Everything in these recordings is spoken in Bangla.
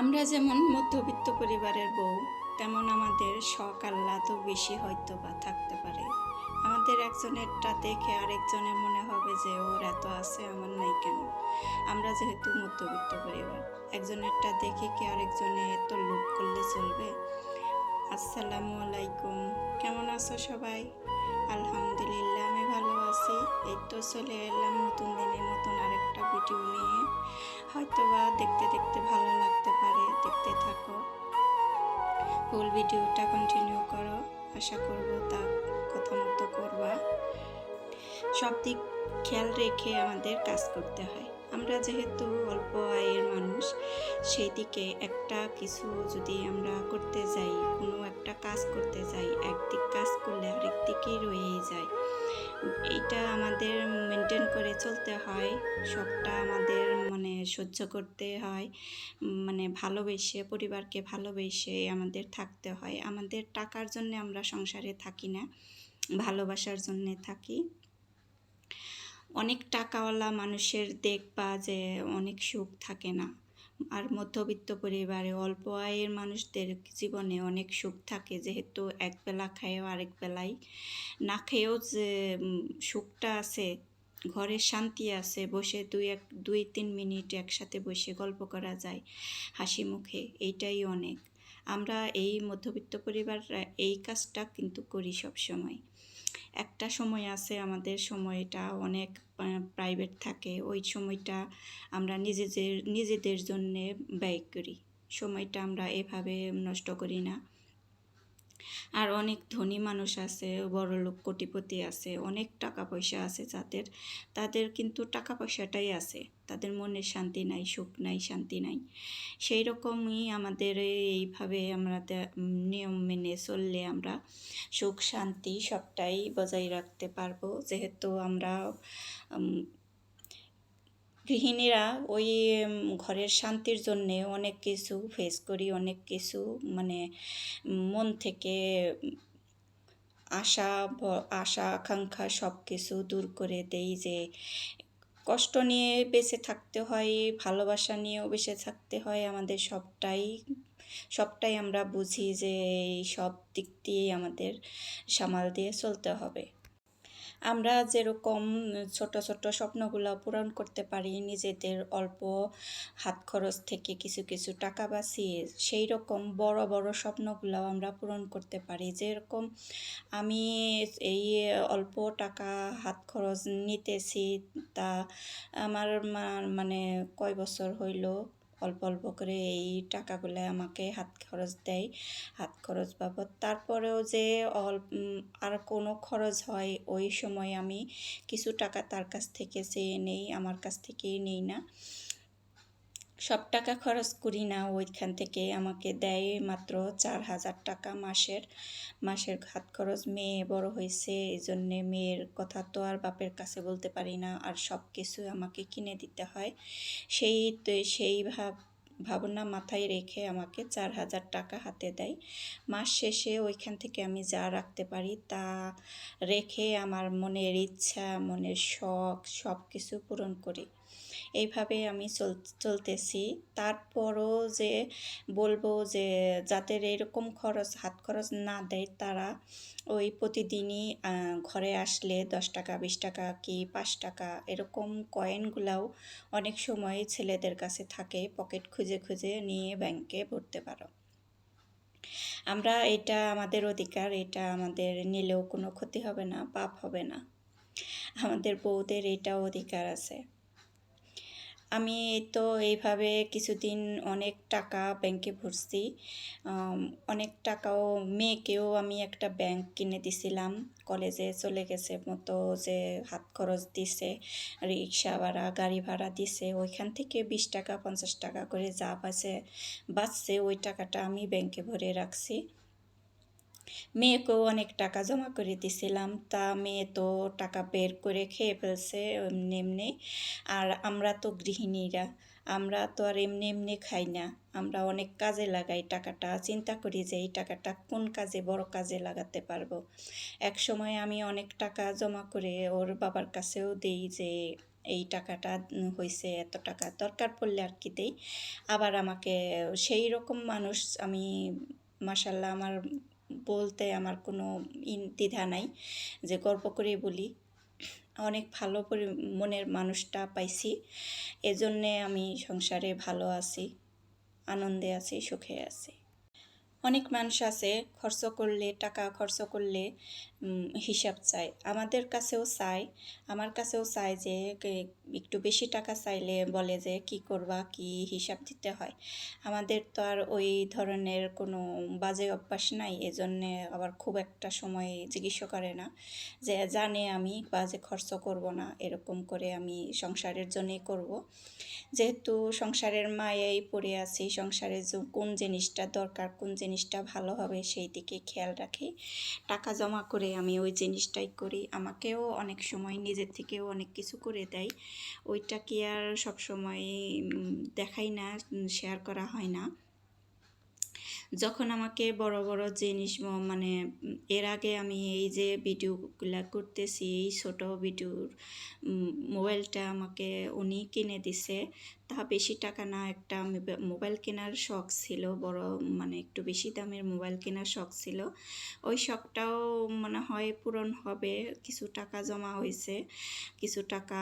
আমরা যেমন মধ্যবিত্ত পরিবারের বউ, তেমন আমাদের শখ আহ্লাদও বেশি হয়তো বা থাকতে পারে। আমাদের একজনেরটা দেখে আরেকজনের মনে হবে যে, ওর এত আছে, আমার নাই কেন? আমরা যেহেতু মধ্যবিত্ত পরিবার একজনেরটা দেখে কি আরেকজনে এত লোভ করলে চলবে? আসসালামু আলাইকুম, কেমন আছো সবাই? আলহামদুলিল্লাহ আছি, এই তো চলে এলাম নতুন দিনে নতুন আরেকটা ভিডিও নিয়ে। হয়তো বা দেখতে দেখতে ভালো লাগতে পারে, দেখতে থাকো। ফুল ভিডিওটা কন্টিনিউ করো, আশা করব তা কথা মতো করবা। সব দিক খেয়াল রেখে আমাদের কাজ করতে হয়। আমরা যেহেতু অল্প আয়ের মানুষ সেই দিকে একটা কিছু যদি আমরা করতে যাই, কোনো একটা কাজ করতে যাই, একদিক কাজ করলে আরেক দিকেই রয়েই যায়। এটা আমাদের মেনটেন করে চলতে হয়, সবটা আমাদের মানে সহ্য করতে হয় মানে ভালোবেসে, পরিবারকে ভালোবেসে আমাদের থাকতে হয়। আমাদের টাকার জন্য আমরা সংসারে থাকি না, ভালোবাসার জন্যে থাকি। অনেক টাকাওয়ালা মানুষের দেখবা যে অনেক সুখ থাকে না। আর মধ্যবিত্ত পরিবারে অল্প আয়ের মানুষদের জীবনে অনেক সুখ থাকে, যেহেতু এক বেলা খায়ও আরেক বেলায় না খেয়েও যে সুখটা আছে, ঘরে শান্তি আছে, বসে দুই এক, দুই তিন মিনিট একসাথে বসে গল্প করা যায় হাসি মুখে, এইটাই অনেক। আমরা এই মধ্যবিত্ত পরিবাররা এই কাজটা কিন্তু করি সব সময় একটা সময় আছে আমাদের সময়টা অনেক প্রাইভেট থাকে। ওই সময়টা আমরা নিজেদের নিজেদের জন্যে ব্যয় করি। সময়টা আমরা এভাবে নষ্ট করি না। আর অনেক ধনী মানুষ আছে বড় লোক কোটিপতি আছে, অনেক টাকা পয়সা আছে যাদের। তাদের কিন্তু টাকা পয়সাটাই আছে। তাদের মনে শান্তি নাই, সুখ নাই, শান্তি নাই। সেই রকমই আমাদের এইভাবে আমরা নিয়ম মেনে চললে আমরা সুখ, শান্তি সবটাই বজায় রাখতে পারব। যেহেতু আমরা গৃহিণীরা ওই ঘরের শান্তির জন্যে অনেক কিছু ফেস করি অনেক কিছু মানে মন থেকে, আশা আশা, আকাঙ্ক্ষা সব কিছু দূর করে দেই যে, কষ্ট নিয়ে বেঁচে থাকতে হয়, ভালোবাসা নিয়েও বেঁচে থাকতে হয়, আমাদের সবটাই সবটাই আমরা বুঝি যে, এই সব দিক দিয়ে আমাদের সামাল দিয়ে চলতে হবে। আমরা যেরকম ছোট ছোট স্বপ্নগুলো পূরণ করতে পারি, নিজেদের অল্প হাত খরচ থেকে কিছু কিছু টাকা বাঁচিয়ে সেই রকম বড় বড় স্বপ্নগুলো আমরা পূরণ করতে পারি। যেরকম আমি এই অল্প টাকা হাত খরচ নিতেছি, তা আমার মানে কয় বছর হইল? অল্প অল্প করে এই টাকাগুলো আমাকে হাত খরচ দেয়, হাত খরচ বাবদ। তারপরেও যে আর কোনো খরচ হয় ওই সময় আমি কিছু টাকা তার কাছ থেকে চেয়ে নেই, আমার কাছ থেকেই নেই না। সব টাকা খরচ করি না, ওইখান থেকে আমাকে দেয় মাত্র চার হাজার টাকা মাসের। মাসের হাত খরচ মেয়ে বড় হয়েছে এই জন্যে মেয়ের কথা তো আর বাপের কাছে বলতে পারি না, আর সব কিছু আমাকে কিনে দিতে হয়। সেই তো, সেই ভাব ভাবনা মাথায় রেখে আমাকে চার হাজার টাকা হাতে দেয়। মাস শেষে ওইখান থেকে আমি যা রাখতে পারি তা রেখে আমার মনের ইচ্ছা, মনের শখ সব কিছু পূরণ করি। এইভাবে আমি চল, চলতেছি। তারপরও যে বলব যে যাদের এরকম খরচ, হাত খরচ না দেয় তারা ওই প্রতিদিনই ঘরে আসলে দশ টাকা, বিশ টাকা কি পাঁচ টাকা এরকম কয়েনগুলাও অনেক সময় ছেলেদের কাছে থাকে পকেট খুঁজে খুঁজে খুঁজে নিয়ে ব্যাংকে ভরতে পারো। আমরা এটা আমাদের অধিকার, এটা আমাদের নিলেও কোনো ক্ষতি হবে না, পাপ হবে না। আমাদের বউদের এটা অধিকার আছে। আমি তো এইভাবে কিছুদিন অনেক টাকা ব্যাংকে ভরছি। অনেক টাকাও মেয়েকেও আমি একটা ব্যাংক কিনে দিছিলাম। কলেজে চলে গেছে মতো যে হাত খরচ দিছে, রিক্সা ভাড়া, গাড়ি ভাড়া দিছে। ওইখান থেকে বিশ টাকা, পঞ্চাশ টাকা করে যা বাঁচে বাঁচছে। ওই টাকাটা আমি ব্যাংকে ভরে রাখছি। মেয়েকেও অনেক টাকা জমা করে দিছিলাম। তা মেয়ে তো টাকা বের করে খেয়ে ফেলছে এমনি এমনি। আর আমরা তো গৃহিণীরা, আমরা তো আর এমনি এমনি খাই না। আমরা অনেক কাজে লাগাই টাকাটা। চিন্তা করি যে এই টাকাটা কোন কাজে, বড় কাজে লাগাতে পারব। এক সময় আমি অনেক টাকা জমা করে ওর বাবার কাছেও দিই যে এই টাকাটা হয়েছে এত টাকা দরকার পড়লে আর কি দেই। আবার আমাকে সেই রকম মানুষ আমি মাসাল্লাহ আমার বলতে আমার কোনো দ্বিধা নাই। যে গর্ব করে বলি, অনেক ভালো মনের মানুষটা পাইছি। এজন্যে আমি সংসারে ভালো আছি, আনন্দে আছি, সুখে আছি। অনেক মানুষ আছে, খরচ করলে, টাকা খরচ করলে হিসাব চায়। আমাদের কাছেও চায়। আমার কাছেও চায় যে একটু বেশি টাকা চাইলে বলে যে, কি করবা, কি হিসাব দিতে হয়। আমাদের তো আর ওই ধরনের কোনো বাজে অভ্যাস নাই। এজন্যে আবার খুব একটা সময় জিজ্ঞেস করে না যে, জানে আমি বাজে খরচ করব না, এরকম করে আমি সংসারের জন্যই করব। যেহেতু সংসারের মায়েই পড়ে আছি, সংসারে যে- কোন জিনিসটা দরকার, কোন জিনিসটা ভালো হবে, সেই দিকে খেয়াল রাখি। টাকা জমা করে আমি ওই জিনিসটাই করি। আমাকেও অনেক সময় নিজের থেকেও অনেক কিছু করে দেয়। ওইটা কি আর সবসময় দেখাই না শেয়ার করা হয় না। যখন আমাকে বড় বড় জিনিস মানে এর আগে আমি এই যে ভিডিওগুলা করতেছি, এই ছোট ভিডিওর মোবাইলটা আমাকে উনি কিনে দিছে। তা বেশি টাকা না, একটা মোবাইল কেনার শখ ছিল, বড় মানে একটু বেশি দামের মোবাইল কেনার শখ ছিল। ওই শখটাও মনে হয় পূরণ হবে, কিছু টাকা জমা হয়েছে কিছু টাকা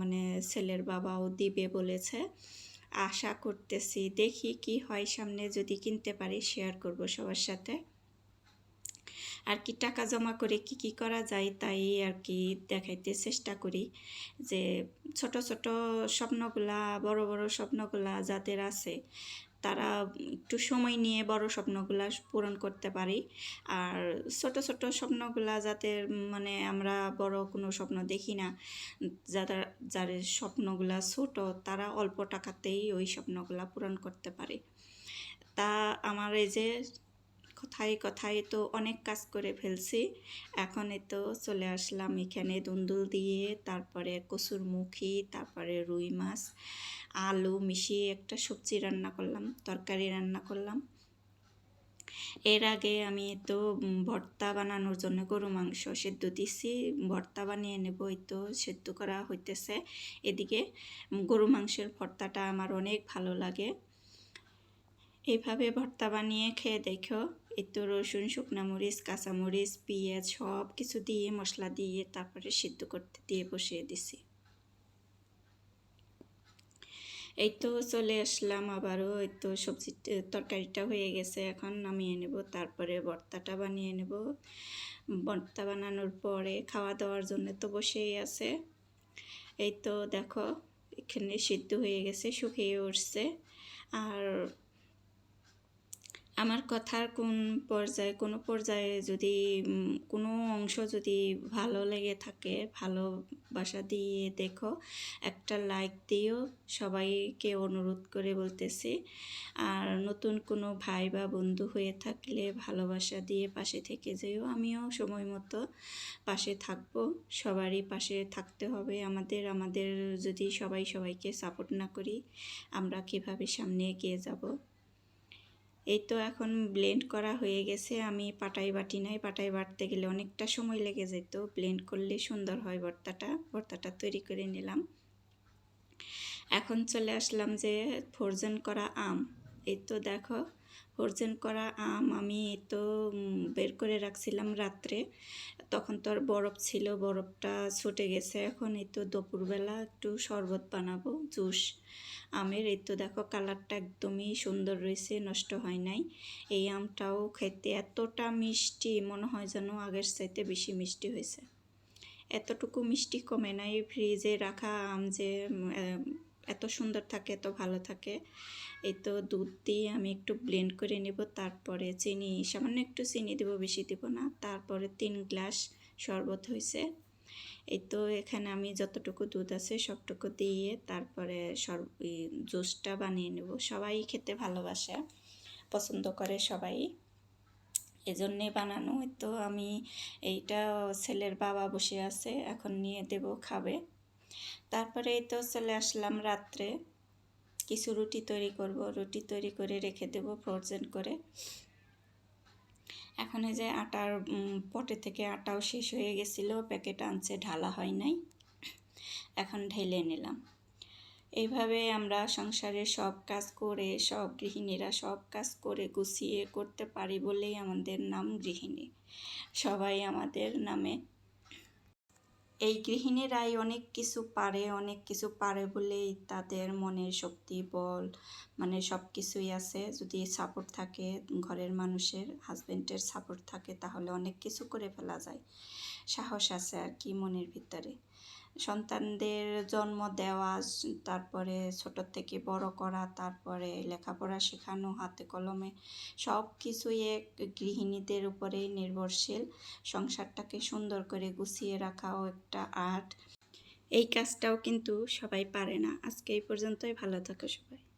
মানে ছেলের বাবাও দিবে বলেছে। আশা করতেছি। দেখি কি হয় সামনে যদি কিনতে পারি শেয়ার করব সবার সাথে। আর কি টাকা জমা করে কি কি করা যায় তাই আর কি দেখাইতে চেষ্টা করি যে ছোট ছোট স্বপ্নগুলা, বড় বড় স্বপ্নগুলা যাদের আছে তারা একটু সময় নিয়ে বড় স্বপ্নগুলা পূরণ করতে পারি। আর ছোট ছোট স্বপ্নগুলা যাতে মানে আমরা বড় কোনো স্বপ্ন দেখি না যাদের যাদের স্বপ্নগুলা ছোট, তারা অল্প টাকাতেই ওই স্বপ্নগুলা পূরণ করতে পারে। তা আমার এই যে কথায় কথায় তো অনেক কাজ করে ফেলছি। এখন তো চলে আসলাম এখানে দুন্দুল দিয়ে, তারপরে কসুরমুখী তারপরে রুই মাছ। আলু মিশিয়ে একটা সবজি রান্না করলাম, তরকারি রান্না করলাম। এর আগে আমি তো ভর্তা বানানোর জন্য গরু মাংস সেদ্ধ দিছি, ভর্তা বানিয়ে নেব এই তো, সেদ্ধ করা হইতেছে। এদিকে গরু মাংসের ভর্তাটা আমার অনেক ভালো লাগে। এইভাবে ভর্তা বানিয়ে খেয়ে দেখো, এই তো রসুন, শুকনা মরিচ কাঁচামরিচ পেঁয়াজ সব কিছু দিয়ে মশলা দিয়ে তারপরে সিদ্ধ করতে দিয়ে বসিয়ে দিছি। এই তো চলে আসলাম আবারও এই তো সবজি তরকারিটা হয়ে গেছে, এখন নামিয়ে নেব, তারপরে ভর্তাটা বানিয়ে নেব। ভর্তা বানানোর পরে খাওয়া দাওয়ার জন্য তো বসেই আছে। এই তো দেখো, এখানে সিদ্ধ হয়ে গেছে, শুকিয়ে উঠছে। আর আমার কথার কোন পর্যায়ে, কোনো পর্যায়ে যদি কোনো অংশ যদি ভালো লেগে থাকে ভালোবাসা দিয়ে দেখো, একটা লাইক দিও, সবাইকে অনুরোধ করে বলতেছি। আর নতুন কোনো ভাই বা বন্ধু হয়ে থাকলে ভালোবাসা দিয়ে পাশে থেকে যেও। আমিও সময় মতো পাশে থাকব, সবারই পাশে থাকতে হবে। আমাদের আমাদের যদি সবাই সবাইকে সাপোর্ট না করি, আমরা কীভাবে সামনে এগিয়ে যাব? এই তো এখন ব্লেন্ড করা হয়ে গেছে। আমি পাটাই বাটি নাই, পাটাই বাটতে গেলে অনেকটা সময় লেগে যেত। ব্লেন্ড করলে সুন্দর হয় ভর্তাটা। ভর্তাটা তৈরি করে নিলাম। এখন চলে আসলাম যে ফোরজন করা আম। এই তো দেখো ফ্রোজেন করা আম আমি তো বের করে রাখছিলাম রাত্রে। তখন তো আর বরফ ছিল, বরফটা ছুটে গেছে। এখন এই তো দুপুরবেলা একটু শরবত বানাবো, জুস, আমের। এই তো দেখো কালারটা একদমই সুন্দর রয়েছে, নষ্ট হয় নাই। এই আমটাও খেতে এতটা মিষ্টি, মনে হয় যেন আগের চাইতে বেশি মিষ্টি হয়েছে। এতটুকু মিষ্টি কমে নাই, ফ্রিজে রাখা আম যে এত সুন্দর থাকে, এত ভালো থাকে। এই তো দুধ দিয়ে আমি একটু ব্লেন্ড করে নেব, তারপরে চিনি, সামান্য একটু চিনি দেবো, বেশি দেবো না। তারপরে তিন গ্লাস শরবত হয়েছে এই তো এখানে আমি যতটুকু দুধ আছে সবটুকু দিয়ে তারপরে সর জুসটা বানিয়ে নেব। সবাই খেতে ভালোবাসে, পছন্দ করে সবাই। এজন্যে বানানো। তো আমি এইটা ছেলের বাবা বসে আছে, এখন নিয়ে দেব, খাবে। তারপরে এই তো চলে আসলাম রাত্রে। কিছু রুটি তৈরি করব, রুটি তৈরি করে রেখে দেব ফ্রোজেন করে। এখন এই যে আটার পটে থেকে আটাও শেষ হয়ে গেছিল প্যাকেট আনছে, ঢালা হয় নাই। এখন ঢেলে নিলাম। এইভাবে আমরা সংসারে সব কাজ করে, সব গৃহিণীরা সব কাজ করে গুছিয়ে করতে পারি বলেই আমাদের নাম গৃহিণী। সবাই আমাদের নামে এই গৃহিণীরাই অনেক কিছু পারে, অনেক কিছু পারে বলেই তাদের মনের শক্তি, বল মানে সব কিছুই আছে। যদি সাপোর্ট থাকে ঘরের মানুষের হাজব্যান্ডের সাপোর্ট থাকে, তাহলে অনেক কিছু করে ফেলা যায়। সাহস আছে আর কি মনের ভিতরে। সন্তানদের জন্ম দেওয়া, তারপরে ছোট থেকে বড় করা, তারপরে লেখাপড়া শেখানো, হাতে কলমে সব কিছুই এক গৃহিণীদের উপরেই নির্ভরশীল। সংসারটাকে সুন্দর করে গুছিয়ে রাখাও একটা আর্ট। এই কাজটাও কিন্তু সবাই পারে না। আজকে এই পর্যন্তই। ভালো থাকো সবাই।